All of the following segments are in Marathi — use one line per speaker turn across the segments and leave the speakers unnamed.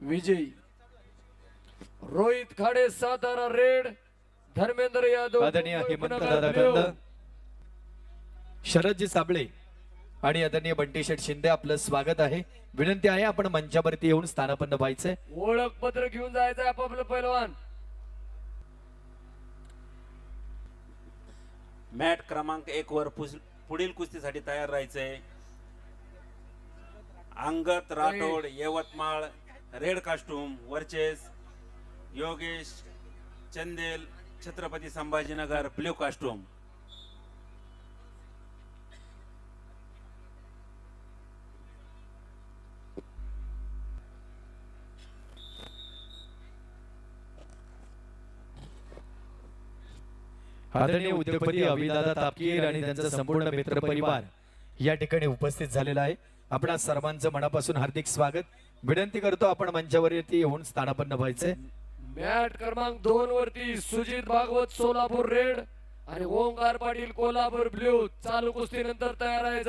विजयी. रोहित खाडे सातारा रेड धर्मेंद्र यादव
आदरणीय हेमंत दादा. कंद शरदजी साबळे आणि आदरणीय बंटी शेठ शिंदे आपलं स्वागत आहे. विनंती आहे आपण मंचावरती येऊन स्थानापन्न व्हायचंय.
ओळखपत्र घेऊन जायचं आपापलं पैलवान.
मॅट क्रमांक एक वर पुस- पुढील कुस्तीसाठी तयार राहायचंय. Angat Rathod Yavatmal red costume versus Yogesh Chandel Chhatrapati Sambhajinagar blue costume.
आदरणीय उद्योगपती अभिदादा तापकीर आणि त्यांचा संपूर्ण मित्र परिवार या ठिकाणी उपस्थित झालेला आहे. आपणा सर्वांचं मनापासून हार्दिक स्वागत. विनंती करतो आपण मंचावरती येऊन स्थानापन्न व्हायचंय.
मॅट क्रमांक दोन वरती सुजित भागवत सोलापूर रेड आणि ओंकार पाटील कोल्हापूर ब्ल्यू चालू कुस्ती नंतर तयार आहे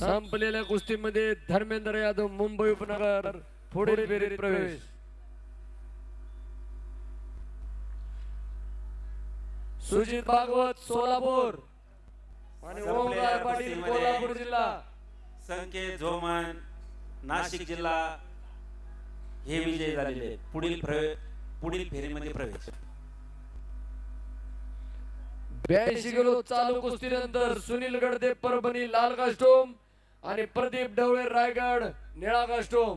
संपलेल्या कुस्तीमध्ये धर्मेंद्र यादव मुंबई उपनगर पुढील फेरीत प्रवेश. सुजित भागवत सोलापूर. आणि ओंकार पाटील कोल्हापूर जिल्हा.
संकेत झोमन नाशिक जिल्हा. हे विजय झालेले आहेत. पुढील प्रवे- पुढील फेरीमध्ये प्रवेश.
ब्याऐंशी किलो चालू कुस्तीनंतर सुनील गडदे परभणी लाल कास्टोम. आणि प्रदीप ढवळे रायगड निळा costume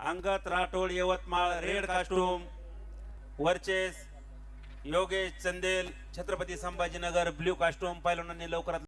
Angat Rathod Yavatmal red costume versus Yogesh Chandel Chhatrapati Sambhajinagar blue costume पैलवानांनी लवकरात